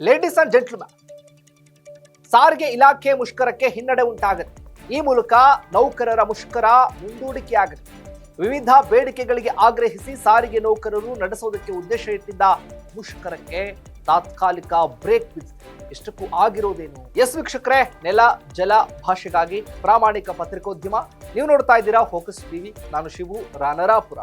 Ladies and gentleman ಸಾರಿಗೆ ಇಲಾಖೆ ಮುಷ್ಕರಕ್ಕೆ ಹಿನ್ನಡೆ ಉಂಟಾಗುತ್ತೆ. ಈ ಮೂಲಕ ನೌಕರರ ಮುಷ್ಕರ ಮುಂದೂಡಿಕೆಯಾಗುತ್ತೆ ವಿವಿಧ ಬೇಡಿಕೆಗಳಿಗೆ ಆಗ್ರಹಿಸಿ ಸಾರಿಗೆ ನೌಕರರು ನಡೆಸೋದಕ್ಕೆ ಉದ್ದೇಶ ಇಟ್ಟಿದ್ದ ಮುಷ್ಕರಕ್ಕೆ ತಾತ್ಕಾಲಿಕ ಬ್ರೇಕ್ ಬಿದ್ದಿದೆ. ಇಷ್ಟಕ್ಕೂ ಆಗಿರೋದೇನು? ಎಸ್ ವೀಕ್ಷಕರೇ, ನೆಲ, ಜಲ ಭಾಷೆಗಾಗಿ ಪ್ರಾಮಾಣಿಕ ಪತ್ರಿಕೋದ್ಯಮ. ನೀವು ನೋಡ್ತಾ ಇದ್ದೀರಾ ಫೋಕಸ್ ಟಿವಿ ನಾನು ಶಿವು ರಾನರಾಪುರ.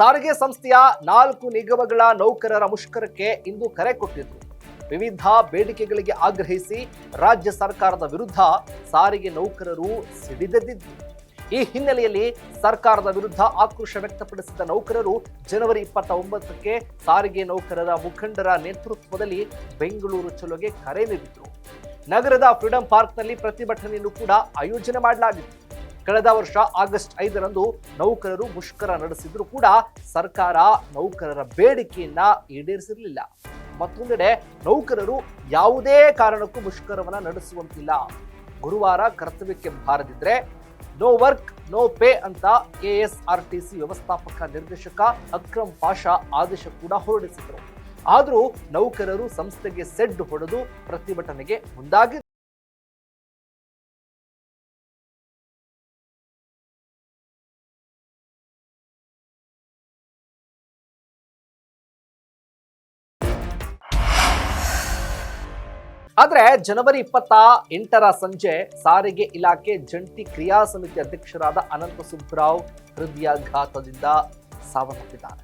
ಸಾರಿಗೆ ಸಂಸ್ಥೆಯ ನಾಲ್ಕು ನಿಗಮಗಳ ನೌಕರರ ಮುಷ್ಕರಕ್ಕೆ ಇಂದು ಕರೆ ಕೊಟ್ಟಿದ್ರು ವಿವಿಧ ಬೇಡಿಕೆಗಳಿಗೆ ಆಗ್ರಹಿಸಿ ರಾಜ್ಯ ಸರ್ಕಾರದ ವಿರುದ್ಧ ಸಾರಿಗೆ ನೌಕರರು ಸಿಡಿದೆದ್ದಿದ್ರು ಈ ಹಿನ್ನೆಲೆಯಲ್ಲಿ ಸರ್ಕಾರದ ವಿರುದ್ಧ ಆಕ್ರೋಶ ವ್ಯಕ್ತಪಡಿಸಿದ ನೌಕರರು ಜನವರಿ ಇಪ್ಪತ್ತ ಒಂಬತ್ತಕ್ಕೆ ಸಾರಿಗೆ ನೌಕರರ ಮುಖಂಡರ ನೇತೃತ್ವದಲ್ಲಿ ಬೆಂಗಳೂರು ಚಲೋಗೆ ಕರೆ ನೀಡಿದ್ರು. ನಗರದ ಫ್ರೀಡಂ ಪಾರ್ಕ್ನಲ್ಲಿ ಪ್ರತಿಭಟನೆಯನ್ನು ಕೂಡ ಆಯೋಜನೆ ಮಾಡಲಾಗಿತ್ತು. ಕಳೆದ ವರ್ಷ ಆಗಸ್ಟ್ ಐದರಂದು ನೌಕರರು ಮುಷ್ಕರ ನಡೆಸಿದ್ರು ಕೂಡ ಸರ್ಕಾರ ನೌಕರರ ಬೇಡಿಕೆಯನ್ನ ಈಡೇರಿಸಿರಲಿಲ್ಲ. ಮತ್ತೊಂದೆಡೆ ನೌಕರರು ಯಾವುದೇ ಕಾರಣಕ್ಕೂ ಮುಷ್ಕರವನ್ನ ನಡೆಸುವಂತಿಲ್ಲ. ಗುರುವಾರ ಕರ್ತವ್ಯಕ್ಕೆ ಬಾರದಿದ್ರೆ ನೋ ವರ್ಕ್, ನೋ ಪೇ ಅಂತ ಕೆಎಸ್ಆರ್ಟಿಸಿ ವ್ಯವಸ್ಥಾಪಕ ನಿರ್ದೇಶಕ ಅಕ್ರಮ್ ಪಾಷಾ ಆದೇಶ ಕೂಡ ಹೊರಡಿಸಿದರು. ಆದರೂ ನೌಕರರು ಸಂಸ್ಥೆಗೆ ಸೆಡ್ ಹೊಡೆದು ಪ್ರತಿಭಟನೆಗೆ ಮುಂದಾಗಿ ಆದ್ರೆ ಜನವರಿ ಇಪ್ಪತ್ತ ಎಂಟರ ಸಂಜೆ ಸಾರಿಗೆ ಇಲಾಖೆ ಜಂಟಿ ಕ್ರಿಯಾ ಸಮಿತಿ ಅಧ್ಯಕ್ಷರಾದ ಅನಂತ ಸುಬ್ರಾವ್ ಹೃದಯಾಘಾತದಿಂದ ಸಾವನ್ನಪ್ಪಿದ್ದಾರೆ.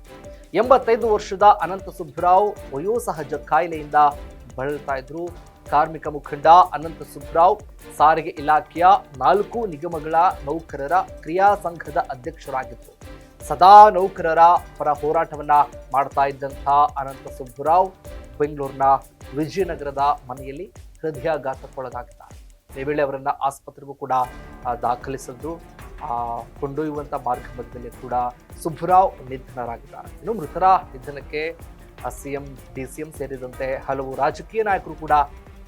ಎಂಬತ್ತೈದು ವರ್ಷದ ಅನಂತ ಸುಬ್ರಾವ್ ವಯೋಸಹಜ ಕಾಯಿಲೆಯಿಂದ ಬಳಲ್ತಾ ಇದ್ರು. ಕಾರ್ಮಿಕ ಮುಖಂಡ ಅನಂತ ಸುಬ್ರಾವ್ ಸಾರಿಗೆ ಇಲಾಖೆಯ ನಾಲ್ಕು ನಿಗಮಗಳ ನೌಕರರ ಕ್ರಿಯಾ ಸಂಘದ ಅಧ್ಯಕ್ಷರಾಗಿದ್ದರು ಸದಾ ನೌಕರರ ಪರ ಹೋರಾಟವನ್ನ ಮಾಡ್ತಾ ಇದ್ದಂಥ ಅನಂತ ಸುಬ್ಬರಾವ್ ಬೆಂಗಳೂರಿನ ವಿಜಯನಗರದ ಮನೆಯಲ್ಲಿ ಹೃದಯಾಘಾತಕ್ಕೊಳಗಾಗಿದ್ದಾರೆ. ಈ ವೇಳೆ ಅವರನ್ನು ಆಸ್ಪತ್ರೆಗೂ ಕೂಡ ದಾಖಲಿಸಿದ್ದು ಆ, ಕೊಂಡೊಯ್ಯುವಂತ ಮಾರ್ಗ ಮಧ್ಯದಲ್ಲಿ ಕೂಡ ಸುಬ್ಬರಾವ್ ನಿಧನರಾಗಿದ್ದಾರೆ. ಇನ್ನು ಮೃತರ ನಿಧನಕ್ಕೆ ಸಿಎಂ ಡಿ ಸಿ ಎಂ ಸೇರಿದಂತೆ ಹಲವು ರಾಜಕೀಯ ನಾಯಕರು ಕೂಡ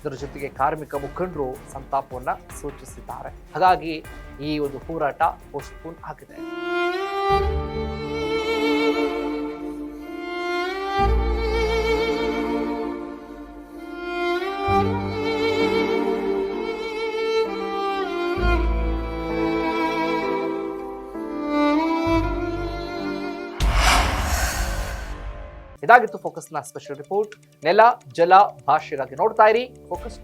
ಇದರ ಜೊತೆಗೆ ಕಾರ್ಮಿಕ ಮುಖಂಡರು ಸಂತಾಪವನ್ನು ಸೂಚಿಸಿದ್ದಾರೆ. ಹಾಗಾಗಿ ಈ ಒಂದು ಹೋರಾಟ ಪೋಸ್ಟ್ಪೋನ್ ಆಗಿದೆ. ಇದಾಗಿತ್ತು. ಫೋಕಸ್ನ ಸ್ಪೆಷಲ್ ರಿಪೋರ್ಟ್ ನೆಲ ಜಲ ಭಾಷೆಗಾಗಿ ನೋಡ್ತಾ ಇರಿ. ಫೋಕಸ್